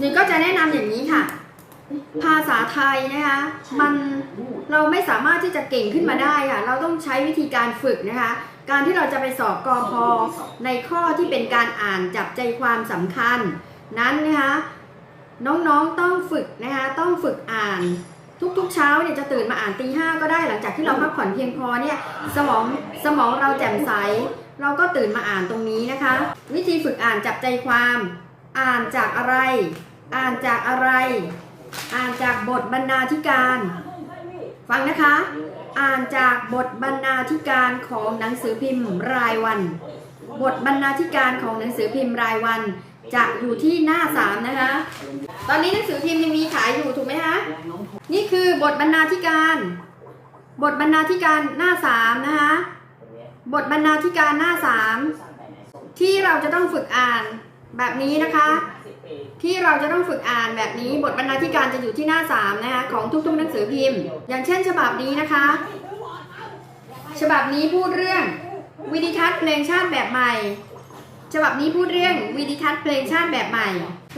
หนี่ก็จะแนะนำอย่างนี้ค่ะ ภาษาไทยนะคะมันเราไม่สามารถที่จะเก่งขึ้นมาได้ค่ะ เราต้องใช้วิธีการฝึกนะคะ การที่เราจะไปสอบกอพอในข้อที่เป็นการอ่านจับใจความสำคัญ นั้นนะคะน้องๆต้องฝึกนะคะ ต้องฝึกอ่าน ทุกๆเช้าเนี่ยจะตื่นมาอ่านตีห้าก็ได้หลังจากที่เราพักผ่อนเพียงพอเนี่ยสมองสมองเราแจ่มใส เราก็ตื่นมาอ่านตรงนี้นะคะ วิธีฝึกอ่านจับใจความ อ่านจากอะไร อ่านจากอะไร อ่านจากบทบรรณาธิการ ฟังนะคะ อ่านจากบทบรรณาธิการของหนังสือพิมพ์รายวัน บทบรรณาธิการของหนังสือพิมพ์รายวัน จะอยู่ที่หน้าสามนะคะ ตอนนี้หนังสือพิมพ์ยังมีขายอยู่ถูกไหมคะนี่คือบทบรรณาธิการ บทบรรณาธิการหน้าสามนะคะ บทบรรณาธิการหน้าสามที่เราจะต้องฝึกอ่าน แบบนี้นะคะ ที่เราจะต้องฝึกอ่านแบบนี้บทบรรณาธิการจะอยู่ที่หน้าสามนะคะ ของทุกๆหนังสือพิมพ์ อย่างเช่นฉบับนี้นะคะ ฉบับนี้พูดเรื่องวิดิทัศน์เพลงชาติแบบใหม่ ฉบับนี้พูดเรื่องวิดิทัศน์เพลงชาติแบบใหม่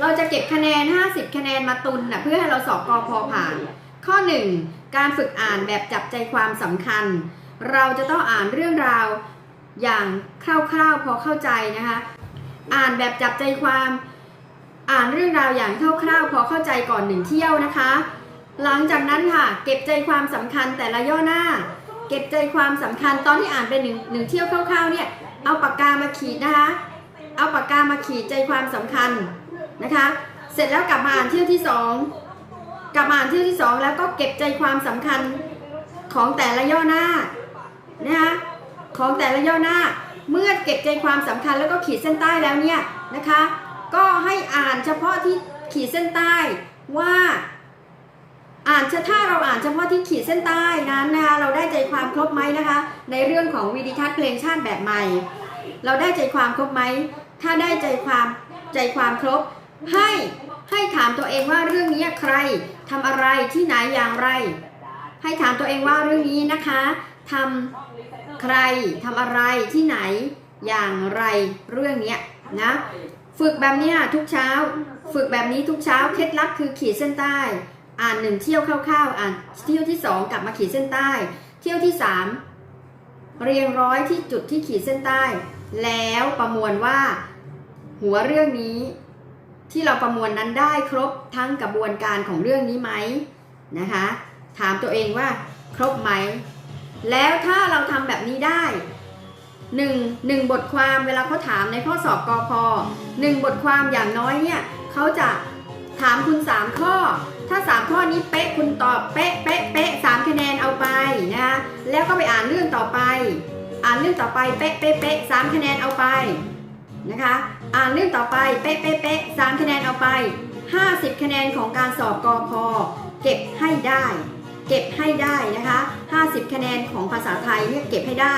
เราจะเก็บคะแนน 50 คะแนนมาตุนนะเพื่อให้เราสอบกอพอผ่าน ข้อ 1 การฝึกอ่านแบบจับใจความสำคัญ เราจะต้องอ่านเรื่องราวอย่างคร่าวๆพอเข้าใจนะคะ อ่านแบบจับใจความ อ่านเรื่องราวอย่างคร่าวๆ พอเข้าใจก่อนหนึ่งเที่ยวนะคะ หลังจากนั้นค่ะ เก็บใจความสำคัญแต่ละย่อหน้า เก็บใจความสำคัญตอนที่อ่านไปหนึ่งหนึ่งเที่ยวคร่าวๆเนี่ยเอาปากกามาขีดนะคะ เอาปากกามาขีดใจความสำคัญนะคะ เสร็จแล้วกลับมาอ่านเที่ยวที่สองกลับมาอ่านเที่ยวที่สองแล้วก็เก็บใจความสำคัญของแต่ละย่อหน้านะคะของแต่ละย่อหน้า เมื่อเก็บใจความสำคัญแล้วก็ขีดเส้นใต้แล้วเนี่ยนะคะ ก็ให้อ่านเฉพาะที่ขีดเส้นใต้ว่า อ่านถ้าเราอ่านเฉพาะที่ขีดเส้นใต้นั้นนะคะเราได้ใจความครบไหมนะคะ ในเรื่องของวิดิทัศน์เพลงชาติแบบใหม่ เราได้ใจความครบไหมถ้าได้ใจความใจความครบ ให้ให้ถามตัวเองว่าเรื่องนี้ใครทำอะไรที่ไหนอย่างไร ให้ถามตัวเองว่าเรื่องนี้นะคะ ทำใครทำอะไรที่ไหนอย่างไรเรื่องนี้นะฝึกแบบนี้ทุกเช้า ฝึกแบบนี้ทุกเช้าเคล็ดลับคือขีดเส้นใต้ อ่านหนึ่งเที่ยวคร่าวๆ อ่านเที่ยวที่สองกลับมาขีดเส้นใต้ เที่ยวที่สามเรียงร้อยที่จุดที่ขีดเส้นใต้ แล้วประมวลว่า หัวเรื่องนี้ ที่เราประมวลนั้นได้ครบทั้งกระบวนการของเรื่องนี้ไหมนะคะ ถามตัวเองว่าครบไหม แล้วถ้าเราทำแบบนี้ได้หนึ่งหนึ่งบทความเวลาเขาถามในข้อสอบกอพหนึ่งบทความอย่างน้อยเนี่ยเขาจะถามคุณ 3 ข้อ ถ้า 3 ข้อนี้เป๊ะคุณตอบเป๊ะเป๊ะเป๊ะสามคะแนนเอาไปนะคะแล้วก็ไปอ่านเรื่องต่อไป อ่านเรื่องต่อไปเป๊ะเป๊ะเป๊ะสามคะแนนเอาไปนะคะอ่านเรื่องต่อไปเป๊ะเป๊ะเป๊ะสามคะแนนเอาไป 50 คะแนนของการสอบกอพเก็บให้ได้ เก็บให้ได้นะคะ 50 คะแนนของภาษาไทยเนี่ยเก็บให้ได้